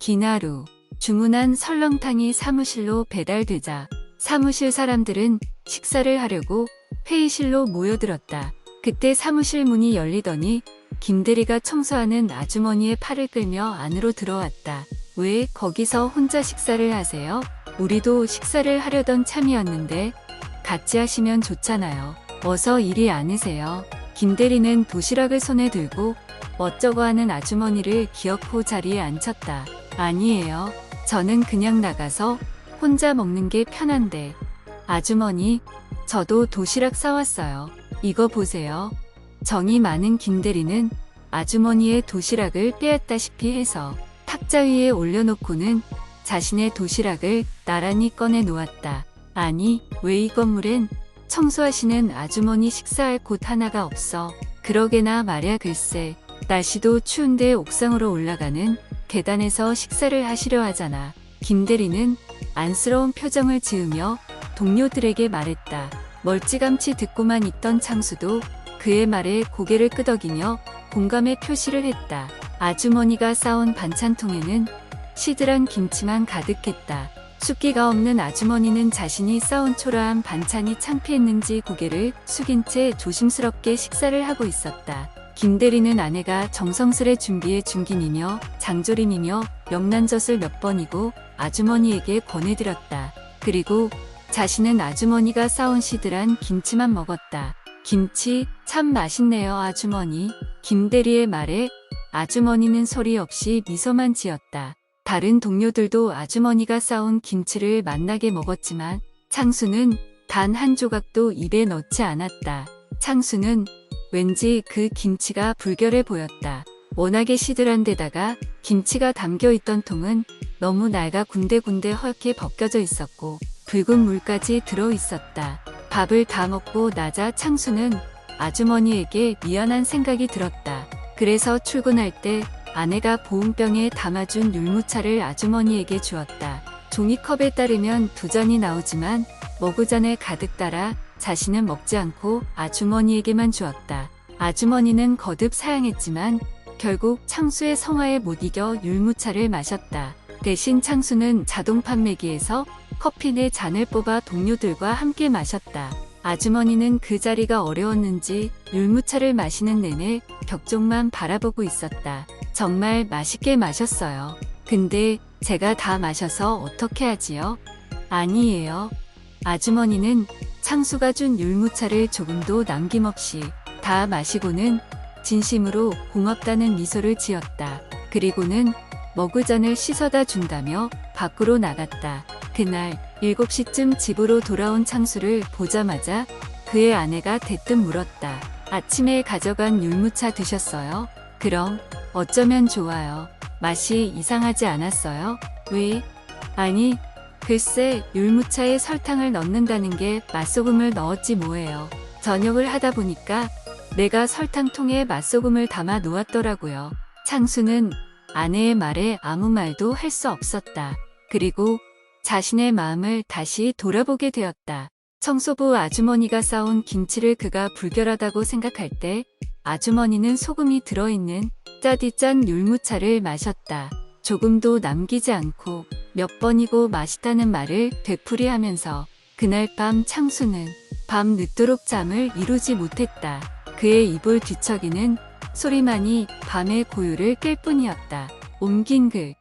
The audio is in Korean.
긴 하루. 주문한 설렁탕이 사무실로 배달되자 사무실 사람들은 식사를 하려고 회의실로 모여들었다. 그때 사무실 문이 열리더니 김대리가 청소하는 아주머니의 팔을 끌며 안으로 들어왔다. 왜 거기서 혼자 식사를 하세요? 우리도 식사를 하려던 참이었는데 같이 하시면 좋잖아요. 어서 이리 앉으세요. 김대리는 도시락을 손에 들고 멋쩍어 하는 아주머니를 기어코 자리에 앉혔다. 아니에요. 저는 그냥 나가서 혼자 먹는 게 편한데. 아주머니, 저도 도시락 싸왔어요. 이거 보세요. 정이 많은 김대리는 아주머니의 도시락을 빼앗다시피 해서 탁자 위에 올려놓고는 자신의 도시락을 나란히 꺼내 놓았다. 아니, 왜 이 건물엔 청소하시는 아주머니 식사할 곳 하나가 없어. 그러게나 말야 글쎄. 날씨도 추운데 옥상으로 올라가는 계단에서 식사를 하시려 하잖아. 김 대리는 안쓰러운 표정을 지으며 동료들에게 말했다. 멀찌감치 듣고만 있던 창수도 그의 말에 고개를 끄덕이며 공감의 표시를 했다. 아주머니가 싸온 반찬통에는 시들한 김치만 가득했다. 숫기가 없는 아주머니는 자신이 싸온 초라한 반찬이 창피했는지 고개를 숙인 채 조심스럽게 식사를 하고 있었다. 김대리는 아내가 정성스레 준비해 준 김이며 장조림이며 명란젓을 몇 번이고 아주머니에게 권해드렸다. 그리고 자신은 아주머니가 싸온 시들한 김치만 먹었다. 김치 참 맛있네요 아주머니. 김대리의 말에 아주머니는 소리 없이 미소만 지었다. 다른 동료들도 아주머니가 싸온 김치를 맛나게 먹었지만 창수는 단 한 조각도 입에 넣지 않았다. 창수는 왠지 그 김치가 불결해 보였다. 워낙에 시들한 데다가 김치가 담겨 있던 통은 너무 낡아 군데군데 헐게 벗겨져 있었고 붉은 물까지 들어 있었다. 밥을 다 먹고 나자 창수는 아주머니에게 미안한 생각이 들었다. 그래서 출근할 때 아내가 보온병에 담아준 율무차를 아주머니에게 주었다. 종이컵에 따르면 두 잔이 나오지만 머그잔에 가득 따라 자신은 먹지 않고 아주머니에게만 주었다. 아주머니는 거듭 사양했지만 결국 창수의 성화에 못 이겨 율무차를 마셨다. 대신 창수는 자동 판매기에서 커피 네 잔을 뽑아 동료들과 함께 마셨다. 아주머니는 그 자리가 어려웠는지 율무차를 마시는 내내 격종만 바라보고 있었다. 정말 맛있게 마셨어요. 근데 제가 다 마셔서 어떻게 하지요? 아니에요. 아주머니는 창수가 준 율무차를 조금도 남김없이 다 마시고는 진심으로 고맙다는 미소를 지었다. 그리고는 머그잔을 씻어다 준다며 밖으로 나갔다. 그날 7시쯤 집으로 돌아온 창수를 보자마자 그의 아내가 대뜸 물었다. 아침에 가져간 율무차 드셨어요? 그럼 어쩌면 좋아요. 맛이 이상하지 않았어요? 왜? 아니, 글쎄 율무차에 설탕을 넣는다는 게 맛소금을 넣었지 뭐예요. 저녁을 하다 보니까 내가 설탕통에 맛소금을 담아 놓았더라고요. 창수는 아내의 말에 아무 말도 할 수 없었다. 그리고 자신의 마음을 다시 돌아보게 되었다. 청소부 아주머니가 싸온 김치를 그가 불결하다고 생각할 때 아주머니는 소금이 들어있는 짜디짠 율무차를 마셨다. 조금도 남기지 않고 몇 번이고 맛있다는 말을 되풀이하면서 그날 밤 창수는 밤 늦도록 잠을 이루지 못했다. 그의 이불 뒤척이는 소리만이 밤의 고요를 깰 뿐이었다. 옮긴 글